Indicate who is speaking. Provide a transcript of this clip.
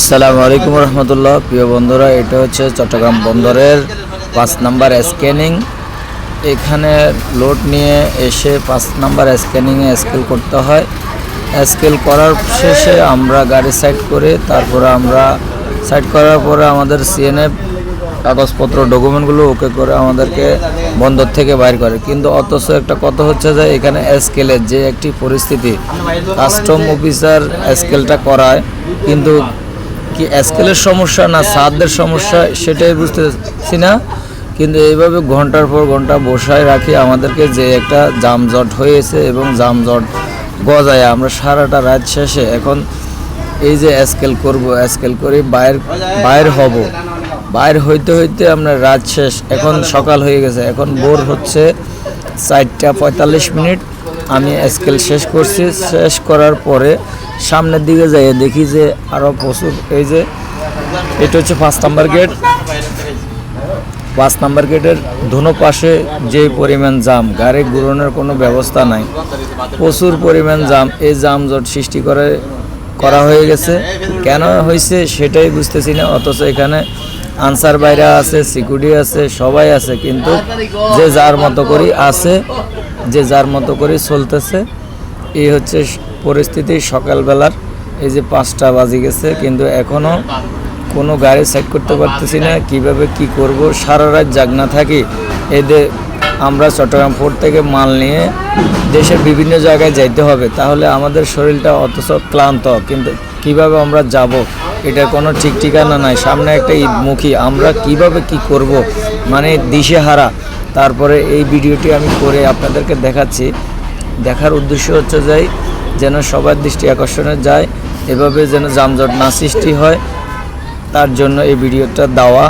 Speaker 1: আসসালামু আলাইকুম রহমতুল্লাহ। প্রিয় বন্ধুরা, এটা হচ্ছে চট্টগ্রাম বন্দরের পাঁচ নাম্বার স্ক্যানিং। এখানে লোড নিয়ে এসে পাঁচ নাম্বার স্ক্যানিংয়ে স্কেল করতে হয়। স্কেল করার শেষে আমরা গাড়ি সাইড করে, তারপরে আমরা সাইড করার পরে আমাদের সিএনএফ কাগজপত্র, ডকুমেন্টগুলো ওকে করে আমাদেরকে বন্দর থেকে বাইর করে। কিন্তু অথচ একটা কথা হচ্ছে যে, এখানে স্কেলের যে একটি পরিস্থিতি, কাস্টম অফিসার স্কেলটা করায়, কিন্তু কি স্কেলের সমস্যা না সাদদের সমস্যা, সেটাই বুঝতেছি না। কিন্তু এইভাবে ঘণ্টার পর ঘণ্টা বসায় রাখি, আমাদেরকে যে একটা জামজট হয়েছে এবং জামজট গজায়। আমরা সারাটা রাত শেষে এখন এই যে স্কেল করব স্কেল করে বাইর বাইর হব। বাইর হইতে হইতে আমরা রাত শেষ, এখন সকাল হয়ে গেছে। এখন ভোর হচ্ছে চারটা পঁয়তাল্লিশ মিনিট। আমি স্কেল শেষ করছি। শেষ করার পরে সামনের দিকে যাই, দেখি যে আরও প্রচুর। এই যে, এটা হচ্ছে পাঁচ নাম্বার গেট। পাঁচ নাম্বার গেটের ধুনো পাশে যে পরিমাণ জাম, গাড়ি ঘুরানোর কোনো ব্যবস্থা নাই। প্রচুর পরিমাণ জাম। এই জাম জট সৃষ্টি করে, করা হয়ে গেছে। কেন হয়েছে সেটাই বুঝতেছি না, অথচ এখানে আনসার বাইরা আছে, সিকিউরিটি আছে, সবাই আছে। কিন্তু যে যার মতো করে আছে যে যার মতো করে চলতেছে। এই হচ্ছে পরিস্থিতি সকালবেলার। এই যে পাঁচটা বাজে গেছে, কিন্তু এখনও কোনো গাড়ি সাইড করতে পারতেছি না। কীভাবে কি করব? সারা রাত জাগ না থাকি। এদের আমরা চট্টগ্রাম পোর্ট থেকে মাল নিয়ে দেশের বিভিন্ন জায়গায় যাইতে হবে। তাহলে আমাদের শরীরটা অথচ ক্লান্ত। কিন্তু কীভাবে আমরা যাব? এটা কোনো ঠিক ঠিকানা নাই। সামনে একটা ঈদমুখী। আমরা কীভাবে কি করব? মানে দিশেহারা। তারপরে এই ভিডিওটি আমি করে আপনাদেরকে দেখাচ্ছি। দেখার উদ্দেশ্য হচ্ছে যাই যেন সবার দৃষ্টি আকর্ষণে যায়, এভাবে যেন যানজট না সৃষ্টি হয়, তার জন্য এই ভিডিওটা দেওয়া